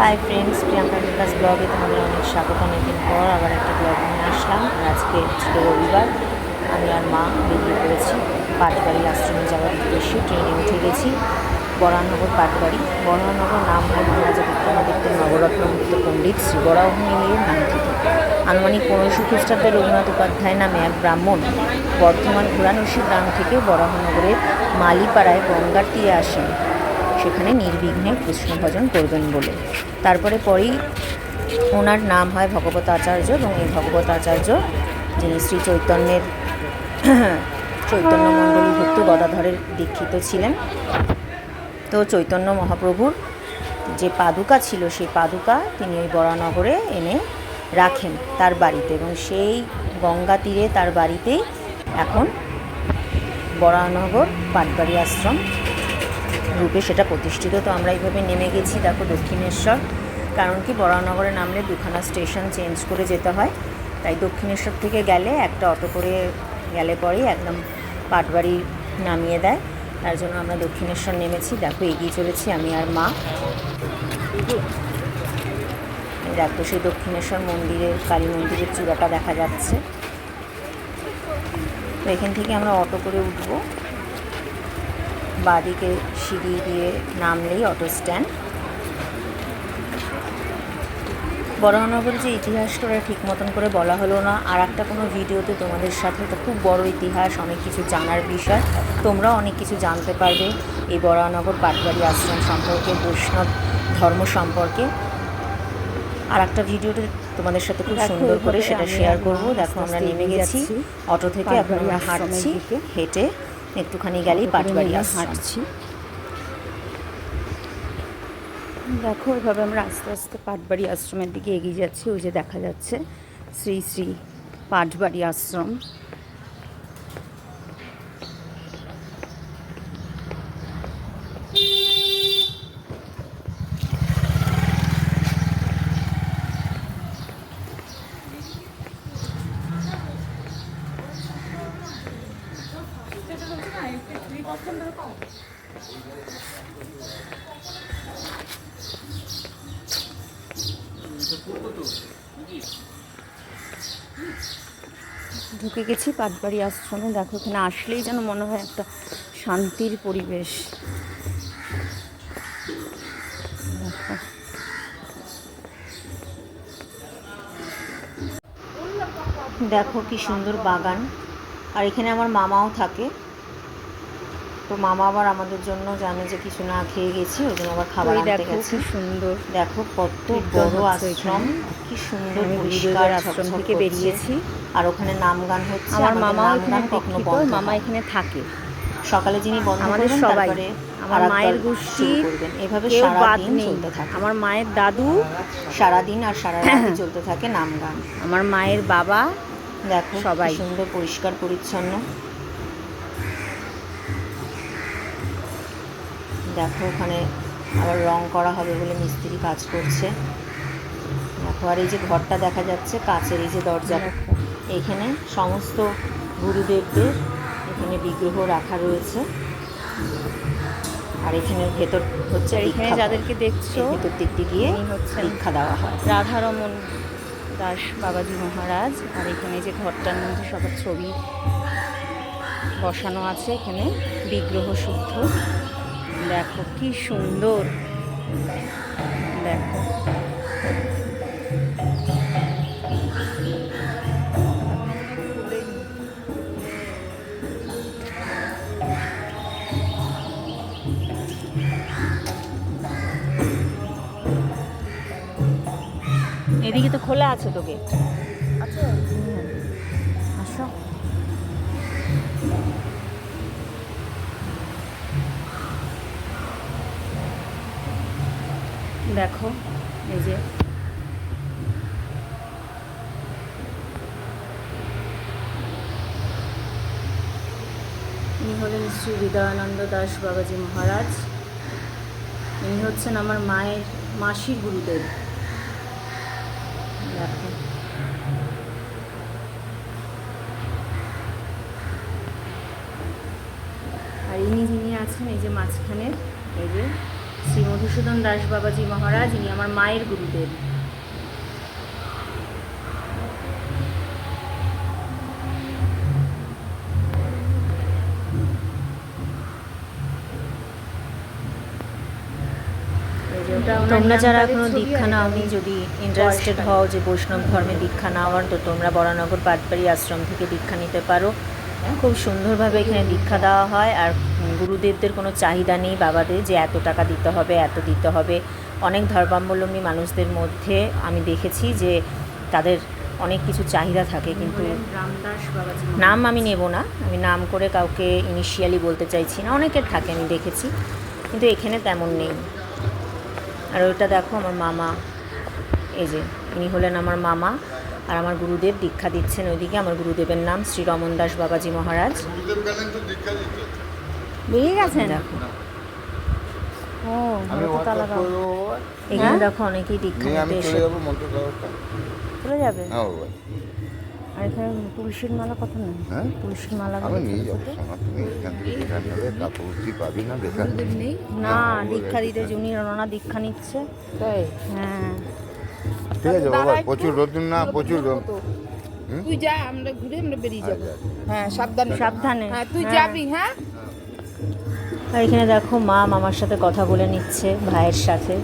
Hi friends Priyanka বিকাশ ব্লগে তোমাদের অনেক স্বাগত, অনেকদিন পর আবার একটা ব্লগ নিয়ে আসলাম। আজকে ছিল রবিবার, আমি আর মা বেরিয়ে পড়েছি পাটবাড়ি আশ্রমে যাওয়ার উদ্দেশ্যে, ট্রেনে উঠে গেছি বরানগর পাটবাড়ি। বরানগর নাম হয় মহারাজা বিক্রমাদিত্যের নবরত্নমুক্ত পণ্ডিত শ্রী বরাহ মিলিয়ে নামকৃত আনুমানিক পনেরোশো খ্রিস্টাব্দে রঘুনাথ উপাধ্যায় নামে এক ব্রাহ্মণ বর্ধমান ঘোড়ানসি গ্রাম থেকে বরাহনগরের মালিপাড়ায় গঙ্গার তীরে আসেন। সেখানে নির্বিঘ্নে কৃষ্ণ ভজন করবেন বলে। তারপরে পরেই ওনার নাম হয় ভগবত আচার্য এবং এই ভগবত আচার্য, যিনি শ্রী চৈতন্যের চৈতন্য মণ্ডলীভুক্ত গদাধরের দীক্ষিত ছিলেন। তো চৈতন্য মহাপ্রভুর যে পাদুকা ছিল, সেই পাদুকা তিনি ওই বরানগরে এনে রাখেন তার বাড়িতে এবং সেই গঙ্গা তীরে তার বাড়িতেই এখন বরানগর পাটবাড়ি আশ্রম রূপে সেটা প্রতিষ্ঠিত, তো আমরা এইভাবে নেমে গেছি, দেখো দক্ষিণেশ্বর। কারণ কি, বরানগরে নামলে দুখানা স্টেশন চেঞ্জ করে যেতে হয়। তাই দক্ষিণেশ্বর থেকে গেলে একটা অটো করে গেলে পরেই একদম পাটবাড়ি নামিয়ে দেয়। তার জন্য আমরা দক্ষিণেশ্বর নেমেছি। দেখো, এগিয়ে চলেছি আমি আর মা। দেখো, সেই দক্ষিণেশ্বর মন্দিরের, কালী মন্দিরের চূড়াটা দেখা যাচ্ছে। তো এখান থেকে আমরা অটো করে উঠবো। বাঁদিকে সিঁড়ি দিয়ে নামলেই অটো স্ট্যান্ড বরাহনগরের যে ইতিহাসটা ওরা ঠিক মতন করে বলা হলো না। আর একটা কোনো ভিডিওতে তোমাদের সাথে তো খুব বড় ইতিহাস অনেক কিছু জানার বিষয়। তোমরাও অনেক কিছু জানতে পারবে এই বরাহনগর পাটবাড়ি আশ্রম সম্পর্কে বৈষ্ণব ধর্ম সম্পর্কে। আর একটা ভিডিওতে তোমাদের সাথে খুব সুন্দর করে সেটা শেয়ার করব। দেখো আমরা নেমে গেছি। অটো থেকে এখন আমরা হাঁটছি হেঁটে একটুখানি গেলেই বাড়ি হাঁটছি। দেখো এভাবে আমরা আস্তে আস্তে পাটবাড়ি আশ্রমের দিকে এগিয়ে যাচ্ছি। ওই যে দেখা যাচ্ছে শ্রী শ্রী পাটবাড়ি আশ্রম। ঢুকে গেছি, পাটবাড়ি আশ্রমে। দেখো, এখানে আসলেই যেন মনে হয় একটা শান্তির পরিবেশ। দেখো। কি সুন্দর বাগান। আর এখানে আমার মামাও থাকে। তো মামা আবার আমাদের জন্য জানে যে কিছু না খেয়ে গেছি ওই জন্য আবার খাবার আনতে দেখো গেছে। সুন্দর। দেখো কত বড় আশ্রম কি সুন্দর পরিষ্কার আশ্রম থেকে বেরিয়েছি। আর ওখানে নাম গান হচ্ছে আমার মামা এখানে কখনো বন্ধ মামা এখানে থাকে। সকালে যিনি বন্ধ আমাদের সবাই। আমার মায়ের গোষ্ঠী এভাবে কেউ সারা দিন চলতে থাকে। আমার মায়ের দাদু। সারা দিন আর সারা রাত চলতে থাকে নাম গান। আমার মায়ের বাবা। দেখো সবাই। সুন্দর পরিষ্কার পরিচ্ছন্ন। দেখো ওখানে আবার রং করা হবে বলে মিস্ত্রি কাজ করছে। দেখো আর এই যে ঘরটা দেখা যাচ্ছে কাচের এই যে দরজা। এখানে সমস্ত গুরুদেবদের এখানে বিগ্রহ রাখা রয়েছে। আর এখানে ভেতর হচ্ছে আর এখানে যাদেরকে দেখছ ভেতর দিক দিয়ে গিয়ে ইনি হচ্ছেন দীক্ষা দেওয়া হয়। রাধারমন দাস বাবাজি মহারাজ। আর এখানে যে ঘরটার মধ্যে সবার ছবি বসানো আছে এখানে বিগ্রহ শুদ্ধ। দেখো কি সুন্দর। দেখো। এদিকে তো খোলা আছে তোকে। আচ্ছা আসো। দেখো, এই যে। ইনি হলেন শ্রী হৃদয়ানন্দ দাস বাবাজি মহারাজ। ইনি হচ্ছেন আমার মায়ের মাসির গুরুদেব। দেখো। আর ইনি যিনি আছেন, এই যে মাঝখানে, এই যে শ্রী মধুসূদন দাস বাবাজি মহারাজ ইনি আমার মায়ের গুরুদেব। তোমরা যারা এখনও দীক্ষা এটা নাওনি যদি ইন্টারেস্টেড হও যে বৈষ্ণব ধর্মে দীক্ষা নেওয়ার তো তোমরা বরানগর পাটবাড়ি আশ্রম থেকে দীক্ষা নিতে পারো। খুব সুন্দরভাবে এখানে দীক্ষা দেওয়া হয় আর গুরুদেবদের কোনো চাহিদা নেই বাবাদের যে এত টাকা দিতে হবে এত দিতে হবে। অনেক ধর্মাবলম্বী মানুষদের মধ্যে আমি দেখেছি যে তাদের অনেক কিছু চাহিদা থাকে কিন্তু নাম আমি নেব না আমি নাম করে কাউকে ইনিশিয়ালি বলতে চাইছি না অনেকের থাকে আমি দেখেছি কিন্তু এখানে তেমন নেই। আর ওইটা দেখো আমার মামা এই যে ইনি হলেন আমার মামা। আর আমার গুরুদেব দীক্ষা দিচ্ছেন ওইদিকে। আমার গুরুদেবের নাম শ্রী রমন দাস বাবাজি মহারাজ। বেরিয়ে গেছেন? ও এখানে হ্যাঁ? দেখো অনেকেই দীক্ষা নিতে চলে এসে যাব চলে যাবে? হ্যাঁ আর এখানে তুলসীর মালা কত নেই হ্যাঁ? তুলসীর মালা আমি নিয়ে যাব কাপড় পাবি না দেখা না দীক্ষা দিতে জুনি রননা দীক্ষা নিচ্ছে। তাই? হ্যাঁ। ঠিক আছে বাবা প্রচুর রোদ না প্রচুর রোদ। তুই যা আমরা ঘুরে আমরা বেরিয়ে যাব। আচ্ছা, আচ্ছা। হ্যাঁ সাবধানে। সাবধানে হ্যাঁ তুই হ্যাঁ। যাবি হ্যাঁ? আর এখানে দেখো মা মামার সাথে কথা বলে নিচ্ছে ভাইয়ের সাথে।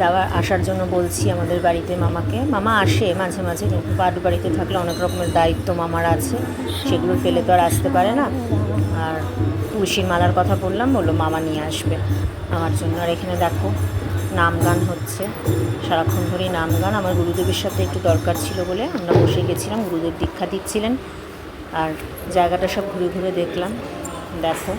যাওয়ার আসার জন্য বলছি আমাদের বাড়িতে মামাকে। মামা আসে মাঝে মাঝে কিন্তু পাট বাড়িতে থাকলে অনেক রকমের দায়িত্ব মামার আছে। সেগুলো ফেলে তো আর আসতে পারে না। আর তুলসীর মালার কথা বললাম বলল মামা নিয়ে আসবে আমার জন্য। আর এখানে দেখো নাম গান হচ্ছে। সারাক্ষণ ধরেই নাম গান আমার গুরুদেবের সাথে একটু দরকার ছিল বলে আমরা বসে গেছিলাম। গুরুদেব দীক্ষা দিচ্ছিলেন। আর জায়গাটা সব ঘুরে ঘুরে দেখলাম। দেখো।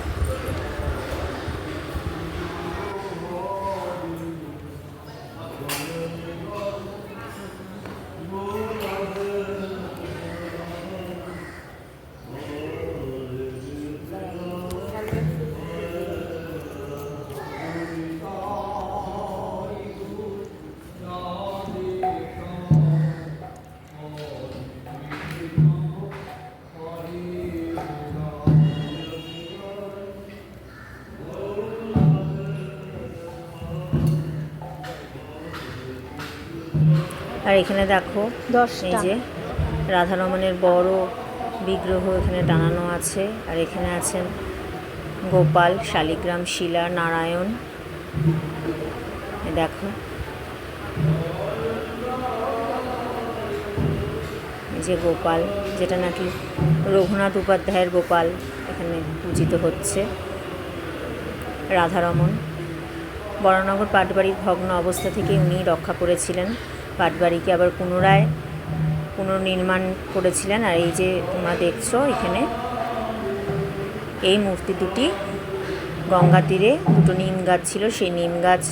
এখানে দেখো। এই যে রাধারমণের বড় বিগ্রহ এখানে টানানো আছে আর এখানে আছেন গোপাল শালিগ্রাম শিলা নারায়ণ। দেখো। এই যে গোপাল যেটা নাকি রঘুনাথ উপাধ্যায়ের গোপাল এখানে পূজিত হচ্ছে। রাধারমণ বরানগর পাটবাড়ির ভগ্ন অবস্থা থেকে উনি রক্ষা করেছিলেন। পাটবাড়িকে আবার পুনরায় পুনর্নির্মাণ করেছিলেন। আর এই যে তোমরা দেখছ এখানে, এই মূর্তি দুটি গঙ্গা তীরে, দুটো নিম গাছ ছিল, সেই নিম গাছ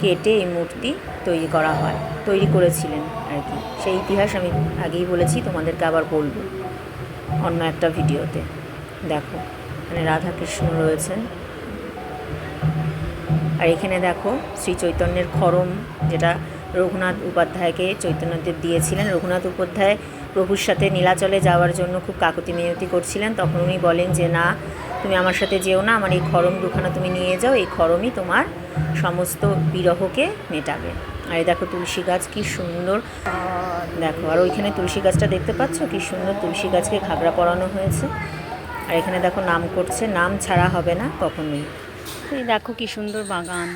কেটে এই মূর্তি তৈরি করা হয়, তৈরি করেছিলেন আর কি। সেই ইতিহাস আমি আগেই বলেছি, তোমাদেরকে আবার বলব অন্য একটা ভিডিওতে। দেখো, এখানে রাধাকৃষ্ণ রয়েছেন। আর এখানে দেখো শ্রী চৈতন্যের খরম, যেটা রঘুনাথ উপাধ্যায়কে চৈতন্যদেব দিয়েছিলেন। রঘুনাথ উপাধ্যায় প্রভুর সাথে নীলাচলে যাওয়ার জন্য খুব কাকুতি মিনতি করছিলেন। তখন উনি বলেন যে, না, তুমি আমার সাথে যেও না, আমার এই খরম দুখানা তুমি নিয়ে যাও, এই খরমই তোমার সমস্ত বিরহকে মেটাবে। আর এই দেখো তুলসী গাছ, কি সুন্দর। দেখো, আর ওইখানে তুলসী গাছটা দেখতে পাচ্ছ? কি সুন্দর তুলসী গাছকে ঘাগরা পরানো হয়েছে। আর এখানে দেখো নাম করছে, নাম ছাড়া হবে না কখনোই। দেখো কি সুন্দর বাগান।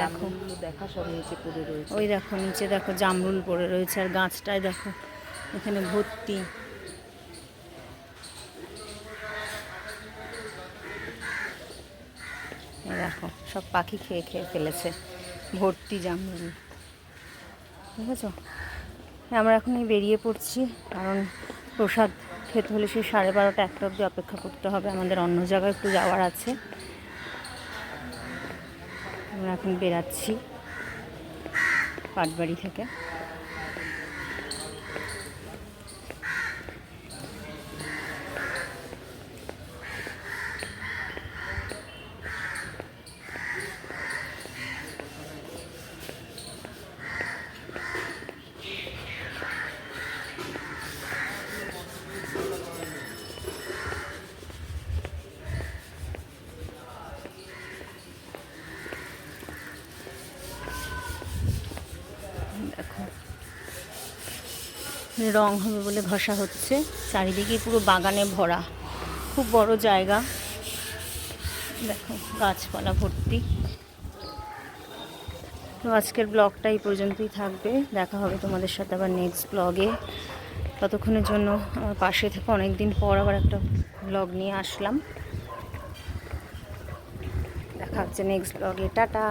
দেখো। দেখা সব নিচে পড়ে রয়েছে। ওই দেখো নিচে দেখো জামরুল পড়ে রয়েছে আর গাছটায় দেখো এখানে ভর্তি। দেখো সব পাখি খেয়ে খেয়ে ফেলেছে ভর্তি জামরুল। ঠিক আছে আমরা এখনই বেরিয়ে পড়ছি কারণ প্রসাদ খেতে হলে সেই সাড়ে বারোটা একটা অবধি অপেক্ষা করতে হবে আমাদের অন্য জায়গায় একটু যাওয়ার আছে। আমরা এখন বেরাচ্ছি পাটবাড়ি থেকে। রং হবে বলে ঘষা হচ্ছে। চারিদিকে পুরো বাগানে ভরা। খুব বড় জায়গা। দেখো, গাছপালা ভর্তি। তো আজকের ব্লগটা এই পর্যন্তই থাকবে। দেখা হবে তোমাদের সাথে আবার নেক্সট ব্লগে ততক্ষণের জন্য আমার পাশে থেকে অনেক দিন পর আবার একটা ব্লগ নিয়ে আসলাম। দেখা হচ্ছে নেক্সট ব্লগে টাটা!